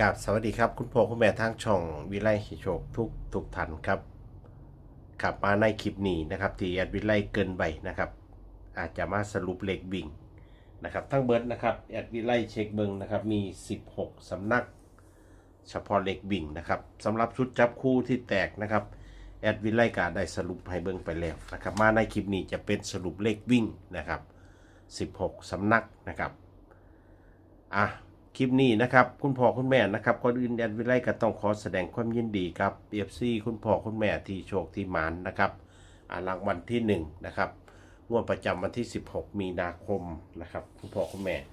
กับสวัสดีครับ คุณพ่อคุณแม่ทางช่องวิไลขีโชคทุกทุกท่านครับขับมาในคลิปนี้นะครับที่แอดวิไลเกินไปนะครับ อาจจะมาสรุปเลขบิ่งนะครับทั้งเบิร์ดนะครับแอดวิไลเช็คเบิงนะครับมี 16 สำนัก เฉพาะเลขบิ่งนะครับสำหรับชุดจับคู่ที่แตกนะครับแอดวิไลกาได้สรุปให้เบิงไปแล้วนะครับมาในคลิปนี้จะเป็นสรุปเลขวิ่งนะครับ 16 สำนักนะครับอะ คลิปนี้นะครับ คุณพ่อคุณแม่นะครับก่อนอื่นแอดวิไลก็ต้องขอแสดงความยินดีครับเอฟซีคุณพ่อคุณแม่ที่โชคที่หมานนะครับอ่ารางวัลที่1นะครับงวดประจำวันที่ 16 มีนาคมนะครับ คุณพ่อคุณแม่ 757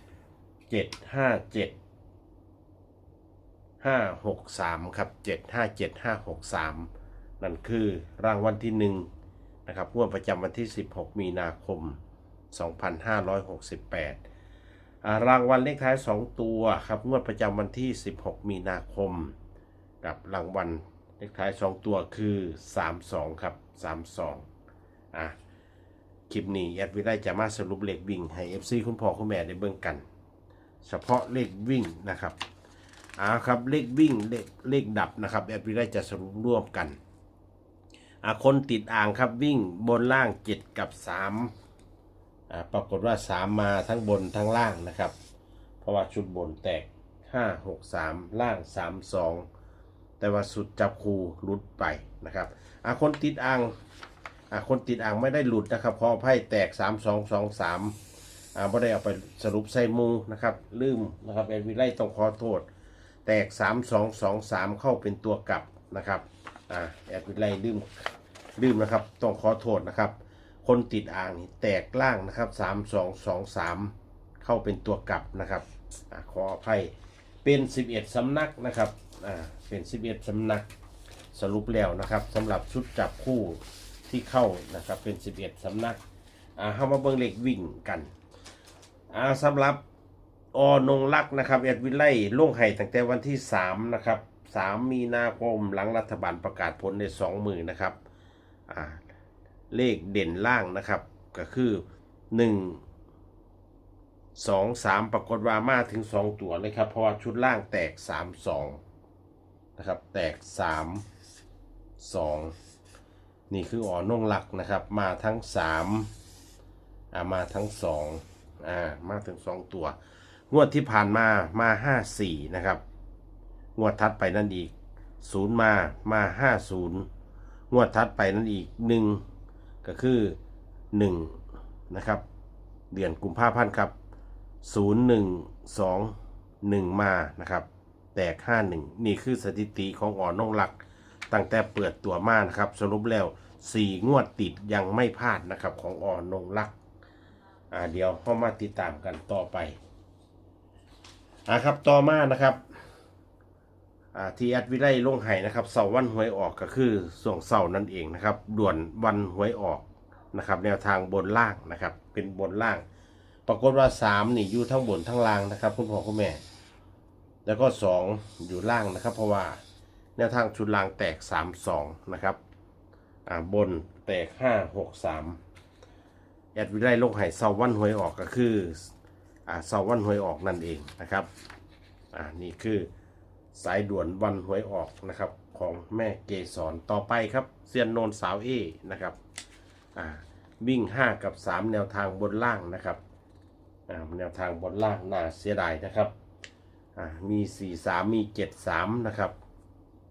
563ครับ757 563 นั่นคือรางวัลที่ 1 นะครับงวดประจำวันที่ 16 มีนาคม 2568อ่า รางวัลเลขท้าย 2 ตัวครับงวดประจำวันที่ 16 มีนาคม กับรางวัลเลขท้าย 2 ตัวคือ 32 ครับ 32อะคลิปนี้แอดวิได้จะมาสรุปเลขวิ่งให้ FC คุณพ่อคุณแม่ได้เบิ่งกัน เฉพาะเลขวิ่งนะครับอ่าครับเลขวิ่งเลขเลขดับนะครับแอดวิได้จะสรุปร่วมกันอ่าคนติดอ่างครับวิ่งบนล่าง 7 กับ 3 ปรากฏว่า 3 มาทั้งบนทั้งล่างนะครับ เพราะว่าชุดบนแตก 5 6 3 ล่าง 3 2 แต่ว่าสุดจับคูหลุดไปนะครับอาคนติดอ่างอาคนติดอ่างไม่ได้หลุดนะครับเพอไพ่แตก 3 2 2 3อ่าไม่ได้เอาไปสรุปใส่มูนะครับ ลืมนะครับแอนวิไลต้องขอโทษ แตก 3 2 2 3 เข้าเป็นตัวกลับนะครับอ่าแอดวิไลลืมลืมนะครับ ต้องขอโทษนะครับ คนติดอ่างนี่แตกล่างนะครับสามสองสองสามเข้าเป็นตัวกลับนะครับอขออภัยเป็นสิบเอ็ดสำนักนะครับเป็นสิบเอ็ดสำนักสรุปแล้วนะครับสำหรับชุดจับคู่ที่เข้านะครับเป็นสิบเอ็ดสำนักอาเข้ามาเบิ่งเลขวิ่งกันอาสำหรับอนงลักษณ์นะครับเอ็ดวิไลล่งไห้ตั้งแต่วันที่สามนะครับสามมีนาคมหลังรัฐบาลประกาศผลในสองมือนะครับอา เลขเด่นล่างนะครับ ก็คือ 1 2 3 ปรากฏว่ามาถึง 2 ตัวเลยครับ เพราะว่าชุดล่างแตก 3 2 นะครับ แตก 3 2 นี่คืออ๋อนงหลักนะครับ มาทั้ง 3 อ่ามาทั้ง 2 อ่า มาถึง 2 ตัว งวดที่ผ่านมามา 5 4 นะครับ งวดทัดไปนั่นอีก 0 มา มา 5 0 งวดทัดไปนั่นอีก 1 ก็คือ1นะครับเดือนกุมภาพันธ์ครับ 0 1 2 1 มานะครับ แตก 5 1 นี่คือสถิติของอ่อนนงหลัก ตั้งแต่เปิดตัวมานะครับ สรุปแล้ว 4 งวดติดยังไม่พลาดนะครับของอ่อนนงหลัก อ่าเดี๋ยวเข้ามาติดตามกันต่อไปอ่าครับต่อมานะครับ ทีแอดวิไลลงไห้นะครับเสาร์วันหวยออกก็คือส่วงเสาร์นั่นเองนะครับ ด่วนวันหวยออกนะครับ แนวทางบนล่างนะครับ เป็นบนล่าง ปรากฏว่าสามนี่อยู่ทั้งบนทั้งล่างนะครับ คุณพ่อคุณแม่ แล้วก็สองอยู่ล่างนะครับ เพราะว่าแนวทางชุดล่างแตกสามสองนะครับอ่าบนแตกห้าหกสามแอดวิไลลงไห้เสาร์วันหวยออกก็คืออ่าเสาร์วันหวยออกนั่นเองนะครับอ่านี่คือ สายด่วนวันหวยออกนะครับของแม่เกสรต่อไปครับเซียนโนนสาวเอนะครับอ่าวิ่ง 5 กับ 3 แนวทางบนล่างนะครับอ่าแนวทางบนล่างน่าเสียดายนะครับอ่ามี 4 3 มี 7 3 นะครับ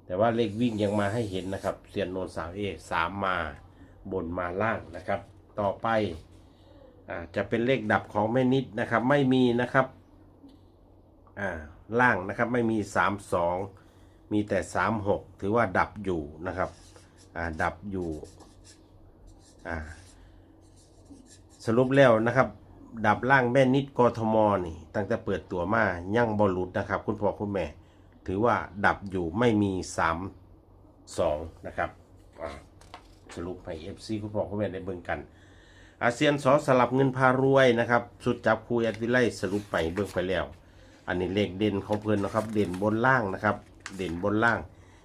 แต่ว่าเลขวิ่งยังมาให้เห็นนะครับเซียนโนนสาวเอสามมาบนมาล่างนะครับ ต่อไปอ่าจะเป็นเลขดับของแม่นิดนะครับไม่มีนะครับอ่า ล่างนะครับไม่มี 3 2 มีแต่ 3 6 ถือว่าดับอยู่นะครับดับอยู่สรุปแล้วนะครับ ดับล่างแม่นิดกทมนี่ ตั้งแต่เปิดตัวมายั่งบอลลุดนะครับ คุณพ่อคุณแม่ ถือว่าดับอยู่ไม่มี 3 2 นะครับสรุปให้ FC คุณพ่อคุณแม่ได้เบิ่งกันอาเซียนสอสลับเงินพารวยนะครับ สุดจับคูแอดวิไลสรุปไปเบิ่งไปแล้ว อันนี้เลขเด่นของเพื่อนนะครับ เด่นบนล่างนะครับ เด่นบนล่าง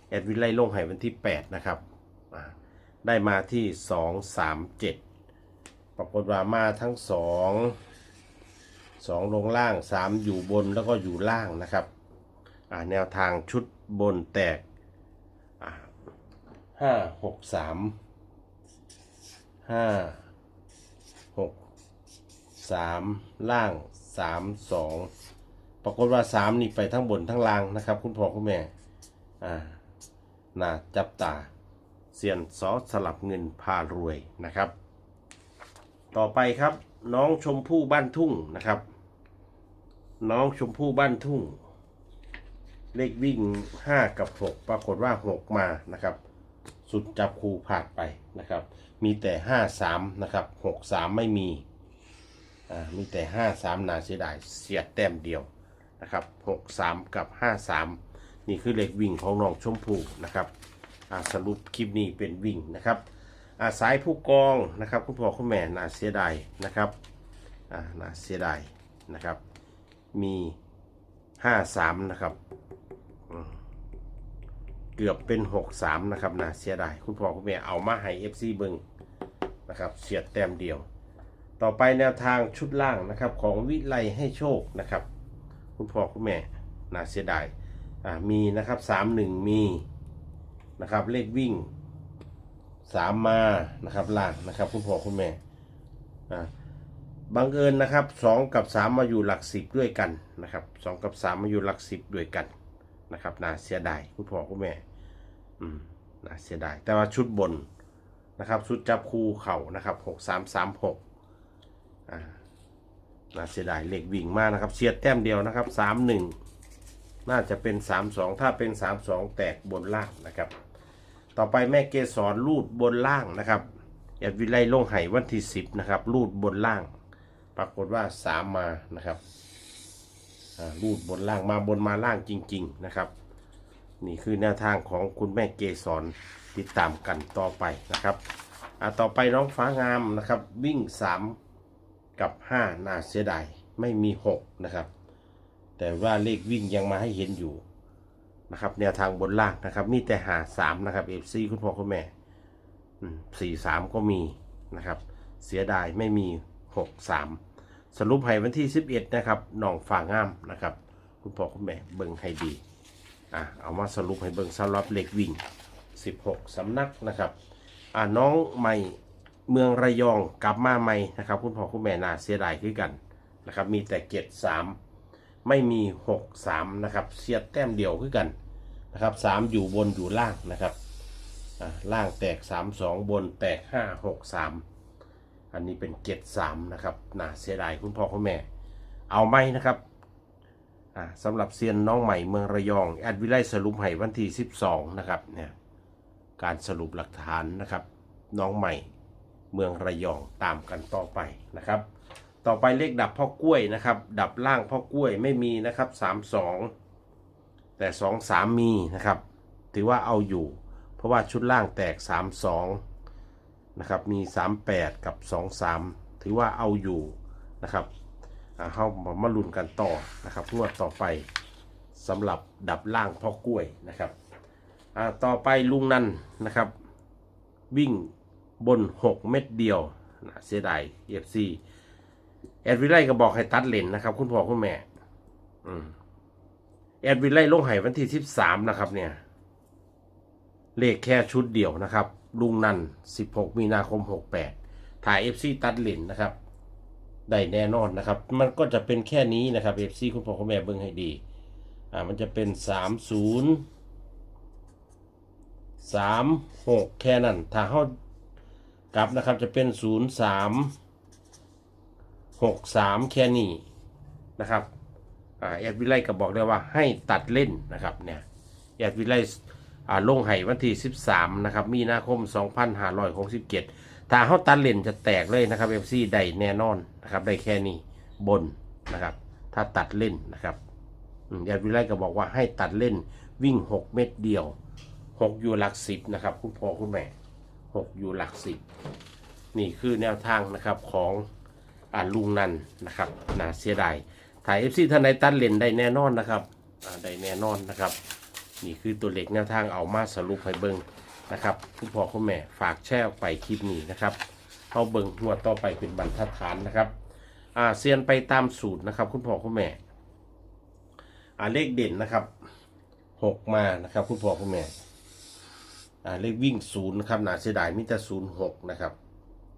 แอดวิไลลงให้วันที่ 8 นะครับ ได้มาที่ 2 3 7 ปรากฏว่ามาทั้ง 2 2 ลงล่าง 3 อยู่บนแล้วก็อยู่ล่างนะครับแนวทางชุดบนแตกห้าหกสามห้าหกสามล่างสามสอง ปรากฏว่าสามนี่ไปทั้งบนทั้งล่างนะครับ คุณพ่อคุณแม่อ่าน่าจับตาเซียนซอสลับเงินพารวยนะครับ ต่อไปครับน้องชมพู่บ้านทุ่งนะครับ น้องชมพู่บ้านทุ่ง เลขวิ่ง 5 กับ 6 ปรากฏว่า 6 มานะครับ สุดจับคูผ่านไปนะครับ มีแต่ 5 3 นะครับ 6 3 ไม่มีอ่ามีแต่ 5 3น่าเสียดายเสียแต้มเดียว นะครับ6 3กับ5 3นี่คือเลขวิ่งของน้องชมพู่นะครับสรุปคลิปนี้เป็นวิ่งนะครับาสายผู้กองนะครับคุณพ่อคุณแม่น่าเสียดายนะครับน่าเสียดายนะครับ มี5 3นะครับเกือบเป็น6 3นะครับนะเสียดายคุณพ่อคุณแม่เอามาให้ FC เบิงนะครับเสียดแต้มเดียว ต่อไปแนวทางชุดล่างนะครับของวิไลให้โชคนะครับ คุณพ่อคุณแม่น่าเสียดายอ่ามีนะครับ3 1มีนะครับเลขวิ่ง3มานะครับล่างนะครับ คุณพ่อคุณแม่อ่าบังเอิญนะครับสองกับสามมาอยู่หลักสิบด้วยกันนะครับสองกับสามมาอยู่หลักสิบด้วยกันนะครับน่าเสียดายคุณพ่อคุณแม่อืมน่าเสียดายแต่ว่าชุดบนนะครับชุดจับคู่เข่านะครับหกสามสามหกอ่า น่าเสียดายเหลขวิ่งมากนะครับเสียดแต้มเดียวนะครับสามหนึ่งน่าจะเป็นสามสองถ้าเป็นสามสองแตกบนล่างนะครับ ต่อไปแม่เกสรรูดบนล่างนะครับแอดวิไลลงไห้วันที่สิบนะครับรูดบนล่าง ปรากฏว่าสามมานะครับรูดบนล่างมาบนมาล่างจริง ๆนะครับ นี่คือแนวทางของคุณแม่เกสรติดตามกันต่อไปนะครับต่อไปน้องฟ้างามนะครับวิ่ง3 กับ 5 น่าเสียดาย ไม่มี 6 นะครับ แต่ว่าเลขวิ่งยังมาให้เห็นอยู่นะครับแนวทางบนล่างนะครับ มีแต่หา3นะครับเอฟซีคุณพ่อคุณแม่สี่สามก็มีนะครับ เสียดายไม่มี6 3สรุปให้วันที่11นะครับหนองฝ่างงามนะครับ คุณพ่อคุณแม่เบิ่งให้ดีอะเอามาสรุปให้เบิ่งสำหรับเล็กวิ่ง16สำนักนะครับอ่าน้องใหม่ เมืองระยองกลับมาใหม่นะครับ คุณพ่อคุณแม่น่าเสียดายคือกันนะครับ มีแต่เกต3ไม่มี6 3นะครับเสียดแต้มเดียวคือกันนะครับ3อยู่บนอยู่ล่างนะครับล่างแตก3 2บนแตก5 6 3อันนี้เป็นเกต3นะครับน่าเสียดายคุณพ่อคุณแม่ เอาไหมนะครับสำหรับเซียนน้องใหม่เมืองระยองแอดวิไลสรุปให้วันที่ 12 นะครับเนี่ยการสรุปหลักฐานนะครับ น้องใหม่ เมืองระยองตามกันต่อไปนะครับ ต่อไปเลขดับพ่อกล้วยนะครับ ดับล่างพ่อกล้วยไม่มีนะครับ 32 แต่ 2 3 มีนะครับ ถือว่าเอาอยู่ เพราะว่าชุดล่างแตก 32นะครับมี 38 กับ 23 ถือว่าเอาอยู่นะครับอ่าเข้ามามาลุ้นกันต่อนะครับงวดต่อไปสำหรับดับล่างพ่อกล้วยนะครับอ่าต่อไปลุงนันนะครับ วิ่ง บน 6 เม็ดเดียวนะเสียดายเอฟซีแอดวิไลก็บอกให้ตัดเลนนะครับ คุณพ่อคุณแม่อืมแอดวิไลลงไห้วันที่ 13 นะครับ เนี่ย เลขแค่ชุดเดียวนะครับ ลุงนัน 16 มีนาคม 68 ถ่าย FC ตัดเลนนะครับ ได้แน่นอนนะครับ มันก็จะเป็นแค่นี้นะครับ FC คุณพ่อคุณแม่เบิ่งให้ดี อ่า มันจะเป็น 30 36 แค่นั้น ถ้าเฮา กลับนะครับจะเป็น03 63แค่นี้นะครับแอดวิไลก็บอกได้ว่าให้ตัดเล่นนะครับเนี่ยแอดวิไลอ่าลงไห้วันที่ 13 นะครับ มีนาคม 2567 ถ้าเขาตัดเล่นจะแตกเลยนะครับ FC ได้แน่นอนนะครับ ได้แค่นี้บนนะครับ ถ้าตัดเล่นนะครับแอืมยาวิไลก็บอกว่าให้ตัดเล่นวิ่ง 6 เม็ดเดียว 6 อยู่หลักสิบนะครับ คุณพ่อคุณแม่ 6 อยู่หลักสิบนี่คือแนวทางนะครับของอลุงนันนะครับน่าเสียดายถ่าย FC ท่านใดตัดเลนได้แน่นอนนะครับได้แน่นอนนะครับ นี่คือตัวเลขแนวทางเอามาสรุปให้เบิงนะครับคุณพ่อคุณแม่ฝากแชร์ไปคลิปนี้นะครับเอาเบิ่งงวดต่อไปเป็นบรรทัดฐานนะครับอ่าเซียนไปตามสูตรนะครับ คุณพ่อคุณแม่อ่าเลขเด่นนะครับหกมานะครับ คุณพ่อคุณแม่ อ่าเลขวิ่งศูนย์นะครับหนาเสียดายมิแต่ศูนย์หกนะครับ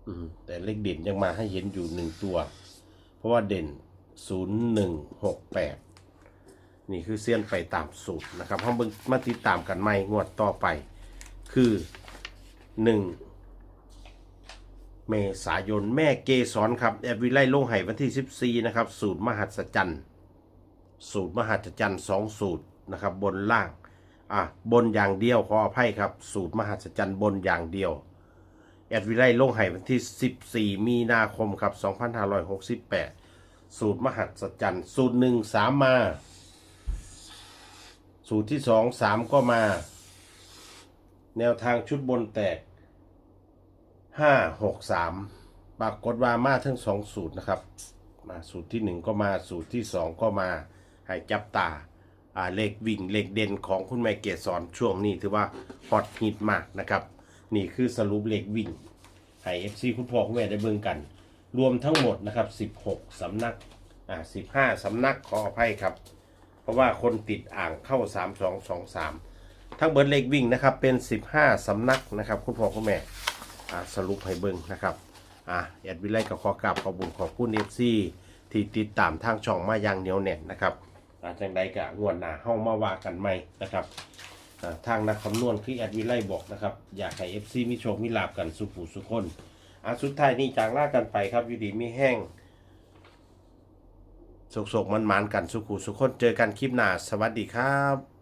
อืมแต่เลขเด่นยังมาให้เห็นอยู่หนึ่งตัว เพราะว่าเด่นศูนย์หนึ่งหกแปดนี่คือเสี้ยนไปตามสูตรนะครับห้องบนมาติดตามกันใหม่งวดต่อไปคือหนึ่งเมษายนแม่เกสรครับแอดวิไลลงไห้วันที่ 14 นะครับ สูตรมหัศจรรย์ สูตรมหัศจรรย์สองสูตรนะครับบนล่าง อะบนอย่างเดียวขออภัยครับ สูตรมหัศจรรย์บนอย่างเดียว แอดวิไลลงไห้วันที่ 14 มีนาคมครับ 2568 สูตรมหัศจรรย์ สูตรหนึ่งสามมา สูตรที่สองสามก็มา แนวทางชุดบนแตกห้าหกสามปรากฏว่ามาทั้งสองสูตรนะครับ มาสูตรที่หนึ่งก็มา สูตรที่สองก็มา ให้จับตา เลขวิ่งเลขเด่นของคุณแม่เกศสอนช่วงนี้ถือว่าฮอตฮิตมากนะครับ นี่คือสรุปเลขวิ่งให้ FC คุณพ่อคุณแม่ได้เบิ่งกัน รวมทั้งหมดนะครับ 16 สำนักอ่า15 สำนักขออภัยครับ เพราะว่าคนติดอ่างเข้า 3223 ทั้งเบิร์เลขวิ่งนะครับเป็น 15 สำนักนะครับ คุณพ่อคุณแม่อ่าสรุปให้เบิ่งนะครับอ่าแอดวิไลกับขอกราบขอบุญขอบคุณ FC ที่ติดตามทางช่องมาอย่างเหนียวแน่นนะครับ จังใดกะงวดหนาเฮามาว่ากันใหม่นะครับทางนักคำนวณคือแอดวิไลบอกนะครับ อยากให้ FC มีโชคมีลาบกันสุขูสุขคนอ่าสุดท้ายนี่จากลากันไปครับอยู่ดีมีแห้งโศกๆมันๆกันสุขูสุขคนเจอกันคลิปหน้าสวัสดีครับ